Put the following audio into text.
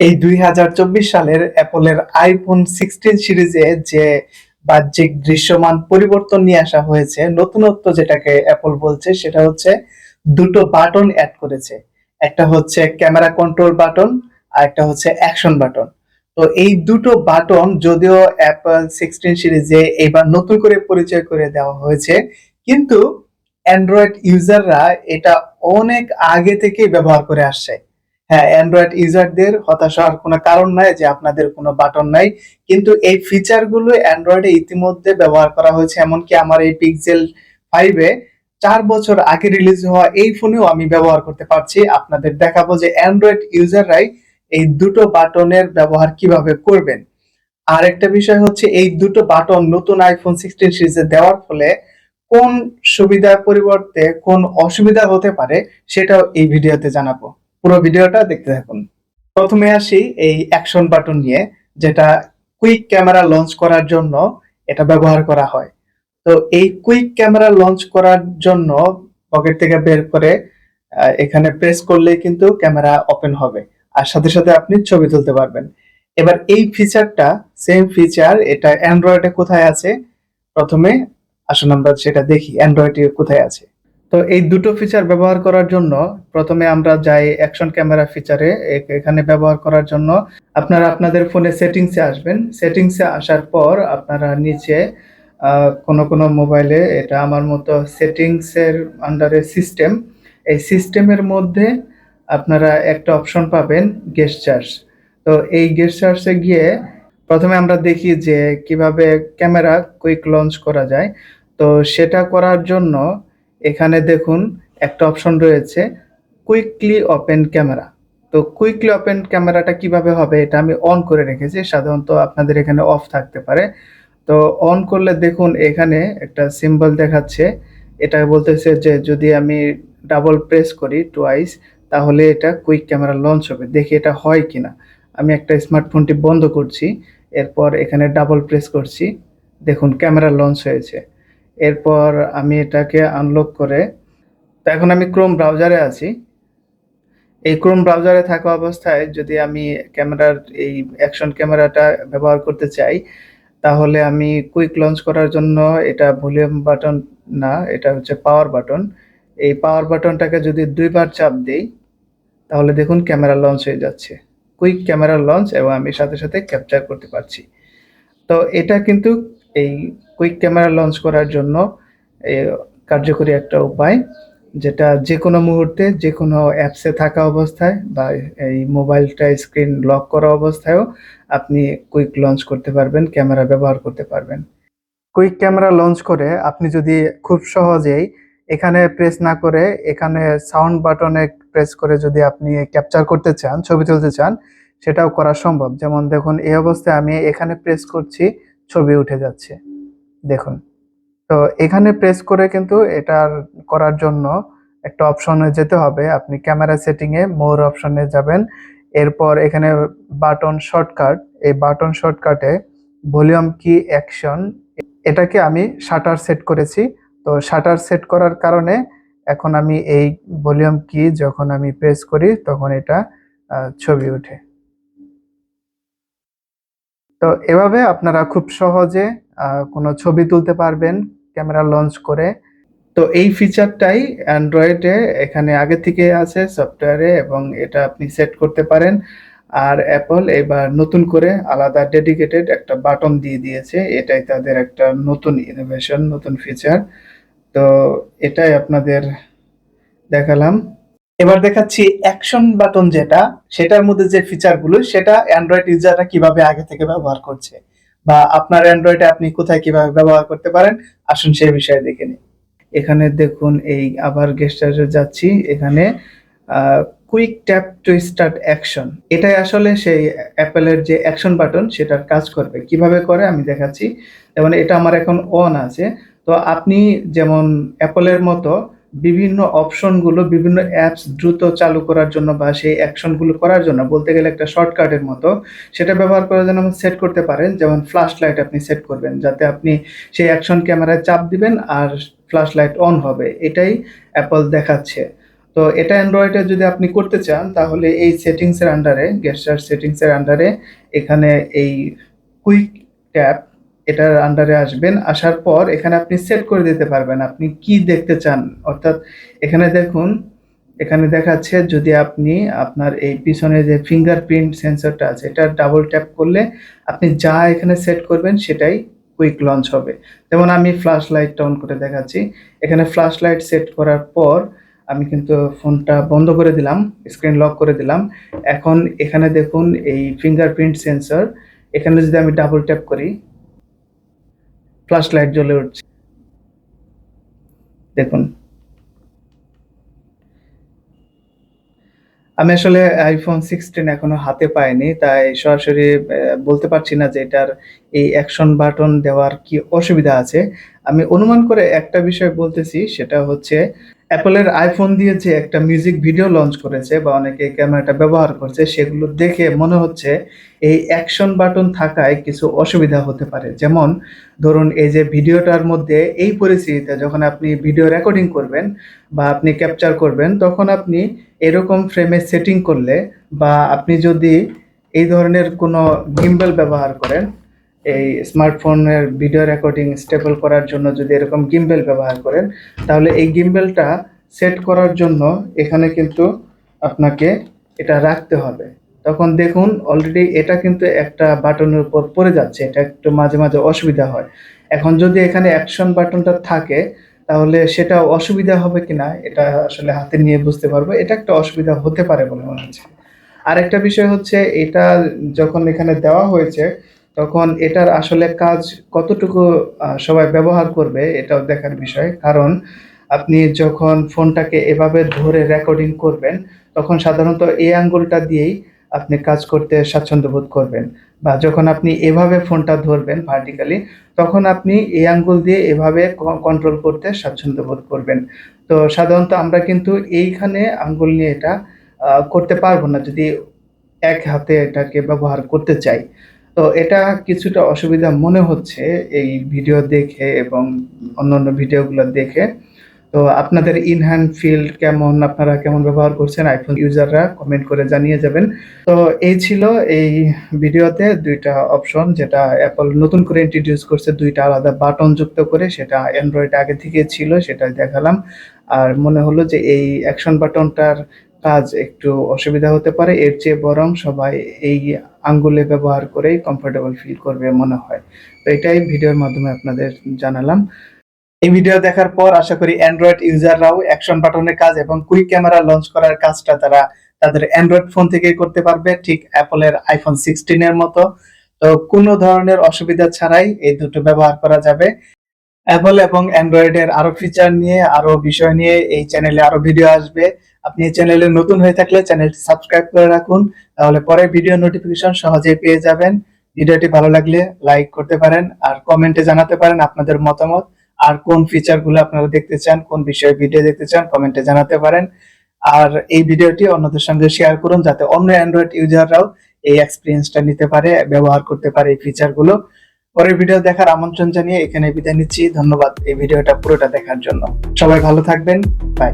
এই দুই হাজার চব্বিশ সালের অ্যাপলের আইফোন সিক্সটিন সিরিজে যে বাহ্যিক দৃশ্যমান পরিবর্তন নিয়ে আসা হয়েছে, নতুনত্ব যেটাকে অ্যাপল বলছে, সেটা হচ্ছে দুটো বাটন অ্যাড করেছে। একটা হচ্ছে ক্যামেরা কন্ট্রোল বাটন, আর একটা হচ্ছে অ্যাকশন বাটন। তো এই দুটো বাটন যদিও অ্যাপল সিক্সটিন সিরিজে এবার নতুন করে পরিচয় করে দেওয়া হয়েছে, কিন্তু অ্যান্ড্রয়েড ইউজাররা এটা অনেক আগে থেকেই ব্যবহার করে আসছে। হ্যাঁ অ্যান্ড্রয়েড ইউজারদের হতাশ হওয়ার কোনো কারণ নাই যে আপনাদের কোনো বাটন নাই। কিন্তু এই ফিচারগুলো অ্যান্ড্রয়েডে ইতিমধ্যে ব্যবহার করা হয়েছে। এমনকি আমার এই পিক্সেল ফাইভে চার বছর আগে রিলিজ হওয়া এই ফোনেও আমি ব্যবহার করতে পারছি। আপনাদের দেখাবো যে অ্যান্ড্রয়েড ইউজাররাই এই দুটো বাটনের ব্যবহার কীভাবে করবেন। আর একটা বিষয় হচ্ছে, এই দুটো বাটন নতুন আইফোন সিক্সটিন সিরিজে দেওয়ার ফলে কোন সুবিধার পরিবর্তে কোন অসুবিধা হতে পারে, সেটাও এই ভিডিওতে জানাব। পুরো ভিডিওটা দেখতে থাকুন। প্রথমে আসি এই অ্যাকশন বাটন নিয়ে, যেটা কুইক ক্যামেরা লঞ্চ করার জন্য এটা ব্যবহার করা হয়। তো এই কুইক ক্যামেরা লঞ্চ করার জন্য পকেট থেকে বের করে এখানে প্রেস করলে কিন্তু ক্যামেরা ওপেন হবে। আর সাথে সাথে আপনি ছবি তুলতে পারবেন। এবার এই ফিচারটা সেম ফিচার এটা অ্যান্ড্রয়েডে কোথায় আছে? প্রথমে আসুন আমরা সেটা দেখি অ্যান্ড্রয়েডে কোথায় আছে? তো এই দুটো ফিচার ব্যবহার করার জন্য প্রথমে আমরা যাই অ্যাকশন ক্যামেরা ফিচারে এখানে ব্যবহার করার জন্য আপনারা আপনাদের ফোনে সেটিংসে আসবেন। সেটিংসে আসার পর আপনারা নিচে কোনো কোনো মোবাইলে এটা আমার মতো সেটিংসের আন্ডারে সিস্টেম এই সিস্টেমের মধ্যে আপনারা একটা অপশন পাবেন গেস্ট চার্জ তো এই গেস্ট চার্জে গিয়ে প্রথমে আমরা দেখি যে কীভাবে ক্যামেরা কুইক লঞ্চ করা যায়। তো সেটা করার জন্য এখানে দেখুন একটা অপশন রয়েছে কুইকলি ওপেন ক্যামেরা তো কুইকলি ওপেন ক্যামেরাটা কীভাবে হবে এটা আমি অন করে রেখেছি, সাধারণত আপনাদের এখানে অফ থাকতে পারে। তো অন করলে দেখুন এখানে একটা সিম্বল দেখাচ্ছে, এটা বলতেছে যে যদি আমি ডাবল প্রেস করি টুয়াইস তাহলে এটা কুইক ক্যামেরা লঞ্চ হবে। দেখি এটা হয় কিনা। আমি একটা স্মার্টফোনটি বন্ধ করছি, এরপর এখানে ডাবল প্রেস করছি, দেখুন ক্যামেরা লঞ্চ হয়েছে। এরপর আমি এটাকে আনলক করে, তো এখন আমি ক্রোম ব্রাউজারে আছি। এই ক্রোম ব্রাউজারে থাকা অবস্থায় যদি আমি ক্যামেরার এই অ্যাকশন ক্যামেরাটা ব্যবহার করতে চাই, তাহলে আমি কুইক লঞ্চ করার জন্য এটা ভলিউম বাটন না, এটা হচ্ছে পাওয়ার বাটন এই পাওয়ার বাটনটাকে যদি দুইবার চাপ দিই, তাহলে দেখুন ক্যামেরা লঞ্চ হয়ে যাচ্ছে। কুইক ক্যামেরা লঞ্চ এবং আমি সাথে সাথে ক্যাপচার করতে পারছি। তো এটা কিন্তু এই কুইক ক্যামেরা লঞ্চ করার জন্য কার্যকরী একটা উপায়, যেটা যে কোনো মুহূর্তে যে কোনো অ্যাপসে থাকা অবস্থায় বা এই মোবাইলটা স্ক্রিন লক করা অবস্থায়ও আপনি কুইক লঞ্চ করতে পারবেন ক্যামেরা ব্যবহার করতে পারবেন। কুইক ক্যামেরা লঞ্চ করে আপনি যদি খুব সহজেই এখানে প্রেস না করে, এখানে সাউন্ড বাটনে প্রেস করে যদি আপনি ক্যাপচার করতে চান, ছবি তুলতে চান, সেটাও করা সম্ভব। যেমন দেখুন, এই অবস্থায় আমি এখানে প্রেস করছি ছবি উঠে যাচ্ছে। দেখুন। তো এখানে প্রেস করে কিন্তু এটার করার জন্য একটা অপশনে যেতে হবে। আপনি ক্যামেরা সেটিংয়ে মোর অপশনে যাবেন। এরপর এখানে বাটন শর্টকাট এই বাটন শর্টকাটে ভলিউম কি অ্যাকশন এটাকে আমি শাটার সেট করেছি। তো শাটার সেট করার কারণে এখন আমি এই ভলিউম কি যখন আমি প্রেস করি, তখন এটা ছবি ওঠে তো এভাবে আপনারা খুব সহজে কোনো ছবি তুলতে পারবেন ক্যামেরা লঞ্চ করে। তো এই ফিচারটাই অ্যান্ড্রয়েডে এখানে আগে থেকে আছে সফটওয়্যারে এবং এটা আপনি সেট করতে পারেন। আর অ্যাপল এবার নতুন করে আলাদা ডেডিকেটেড একটা বাটন দিয়ে দিয়েছে। এটাই তাদের একটা নতুন ইনোভেশন নতুন ফিচার তো এটাই আপনাদের দেখালাম। এবার দেখাচ্ছি অ্যাকশন বাটন যেটা, সেটার মধ্যে যে ফিচারগুলো সেটা অ্যান্ড্রয়েড ইউজাররা কীভাবে আগে থেকে ব্যবহার করছে বা আপনার অ্যান্ড্রয়েডে আপনি কোথায় কীভাবে ব্যবহার করতে পারেন, আসুন সেই বিষয়ে দেখে নিই। এখানে দেখুন, এই আবার গেস্টারে যাচ্ছি, এখানে quick tap to start action এটাই আসলে সেই অ্যাপেলের যে অ্যাকশন বাটন সেটার কাজ করবে। কীভাবে করে আমি দেখাচ্ছি। যেমন এটা আমার এখন অন আছে। তো আপনি যেমন অ্যাপলের মতো বিভিন্ন অপশনগুলো বিভিন্ন অ্যাপস দ্রুত চালু করার জন্য বা সেই অ্যাকশনগুলো করার জন্য, বলতে গেলে একটা শর্টকাটের মতো, সেটা ব্যবহার করার জন্য সেট করতে পারেন। যেমন ফ্ল্যাশ লাইট আপনি সেট করবেন, যাতে আপনি সেই অ্যাকশন ক্যামেরায় চাপ দিবেন আর ফ্ল্যাশ লাইট অন হবে। এটাই অ্যাপল দেখাচ্ছে। তো এটা অ্যান্ড্রয়েডে যদি আপনি করতে চান, তাহলে এই সেটিংসের আন্ডারে গেস্টার সেটিংসের আন্ডারে এখানে এই কুইক ট্যাপ এটার আন্ডারে আসবেন, আসার পর এখানে আপনি সেট করে দিতে পারবেন, আপনি কি দেখতে চান। অর্থাৎ এখানে দেখুন, এখানে দেখাচ্ছে যদি আপনি আপনার এই পিছনে যে ফিঙ্গারপ্রিন্ট সেন্সরটা আছে, এটা ডাবল ট্যাপ করলে আপনি যা এখানে সেট করবেন সেটাই কুইক লঞ্চ হবে। যেমন আমি ফ্ল্যাশ লাইটটা অন করে দেখাচ্ছি। এখানে ফ্ল্যাশ লাইট সেট করার পর আমি কিন্তু ফোনটা বন্ধ করে দিলাম স্ক্রিন লক করে দিলাম। এখন এখানে দেখুন এই ফিঙ্গারপ্রিন্ট সেন্সর এখানে যদি আমি ডাবল ট্যাপ করি ফ্ল্যাশ লাইট জ্বলে উঠছে। দেখুন। আমি আসলে আইফোন সিক্সটিন এখনও হাতে পাইনি, তাই সরাসরি বলতে পারছি না যে এটার এই অ্যাকশন বাটন দেওয়ার কি অসুবিধা আছে। আমি অনুমান করে একটা বিষয় বলতেছি, সেটা হচ্ছে অ্যাপলের আইফোন দিয়ে যে একটা মিউজিক ভিডিও লঞ্চ করেছে বা অনেকে ক্যামেরাটা ব্যবহার করছে, সেগুলো দেখে মনে হচ্ছে এই অ্যাকশন বাটন থাকায় কিছু অসুবিধা হতে পারে। যেমন, ধরুন এই যে ভিডিওটার মধ্যে এই পরিস্থিতিতে যখন আপনি ভিডিও রেকর্ডিং করবেন বা আপনি ক্যাপচার করবেন, তখন আপনি এরকম ফ্রেমে সেটিং করলে বা আপনি যদি এই ধরনের কোনো গিম্বল ব্যবহার করেন এই স্মার্টফোনের ভিডিও রেকর্ডিং স্টেবল করার জন্য যদি এরকম গিম্বেল ব্যবহার করেন, তাহলে এই গিম্বেলটা সেট করার জন্য এখানে কিন্তু আপনাকে এটা রাখতে হবে। তখন দেখুন অলরেডি এটা কিন্তু একটা বাটনের উপর পড়ে যাচ্ছে, এটা একটু মাঝে মাঝে অসুবিধা হয়। এখন যদি এখানে অ্যাকশন বাটনটা থাকে, তাহলে সেটা অসুবিধা হবে কিনা, এটা আসলে হাতে নিয়ে বুঝতে পারব। এটা একটা অসুবিধা হতে পারে বলে মনে হচ্ছে। আরেকটা বিষয় হচ্ছে, এটা যখন এখানে দেওয়া হয়েছে তখন এটার আসলে কাজ কতটুকু সবাই ব্যবহার করবে এটাও দেখার বিষয়। কারণ আপনি যখন ফোনটাকে এভাবে ধরে রেকর্ডিং করবেন, তখন সাধারণত এই আঙ্গুলটা দিয়েই আপনি কাজ করতে স্বাচ্ছন্দ্য বোধ করবেন। বা যখন আপনি এভাবে ফোনটা ধরবেন ভার্টিক্যালি তখন আপনি এই আঙ্গুল দিয়ে এভাবে কন্ট্রোল করতে স্বাচ্ছন্দ্য বোধ করবেন। তো সাধারণত আমরা কিন্তু এইখানে আঙ্গুল নিয়ে এটা করতে পারব না যদি এক হাতে এটাকে ব্যবহার করতে চাই। তো এটা কিছুটা অসুবিধা মনে হচ্ছে এই ভিডিও দেখে এবং অন্যান্য ভিডিওগুলো দেখে। তো আপনাদের ইনহ্যান্ড ফিল্ড কেমন, আপনারা কেমন ব্যবহার করছেন আইফোন ইউজাররা কমেন্ট করে জানিয়ে যাবেন। তো এই ছিল এই ভিডিওতে দুইটা অপশন যেটা অ্যাপল নতুন করে ইন্ট্রোডিউস করছে, দুইটা আলাদা বাটন যুক্ত করে, সেটা অ্যান্ড্রয়েড আগে থেকে ছিল সেটা দেখালাম। আর মনে হলো যে এই অ্যাকশন বাটনটার কাজ একটু অসুবিধা হতে পারে, এর চেয়ে বরং সবাই এই আঙ্গুলে ব্যবহার করেই কমফোর্টেবল ফিল করবে মনে হয়। তো এটাই ভিডিওর মাধ্যমে আপনাদের জানালাম। এই ভিডিও দেখার পর আশা করি অ্যান্ড্রয়েড ইউজাররাও অ্যাকশন বাটনের কাজ এবং কুইক ক্যামেরা লঞ্চ করার কাজটা তারা তাদের অ্যান্ড্রয়েড ফোন থেকেই করতে পারবে, ঠিক অ্যাপলের আইফোন সিক্সটিনের মতো। তো কোনো ধরনের অসুবিধা ছাড়াই এই দুটো ব্যবহার করা যাবে। অ্যাপল এবং অ্যান্ড্রয়েডের আরও ফিচার নিয়ে, আরও বিষয় নিয়ে এই চ্যানেলে আরও ভিডিও আসবে। আপনি এই চ্যানেলে নতুন হয়ে থাকলে চ্যানেলটি সাবস্ক্রাইব করে রাখুন, তাহলে পরে ভিডিও নোটিফিকেশন সহজেই পেয়ে যাবেন। ভিডিওটি ভালো লাগলে লাইক করতে পারেন আর কমেন্টে জানাতে পারেন আপনাদের মতামত, আর কোন ফিচারগুলো আপনারা দেখতে চান, কোন বিষয়ে ভিডিও দেখতে চান কমেন্টে জানাতে পারেন। আর এই ভিডিওটি অন্যদের সঙ্গে শেয়ার করুন, যাতে অন্য অ্যান্ড্রয়েড ইউজাররাও এই এক্সপিরিয়েন্সটা নিতে পারে, ব্যবহার করতে পারে এই ফিচারগুলো। পরের ভিডিও দেখার আমন্ত্রণ জানিয়ে এখানে বিদায় নিচ্ছি। ধন্যবাদ এই ভিডিওটা পুরোটা দেখার জন্য। সবাই ভালো থাকবেন। বাই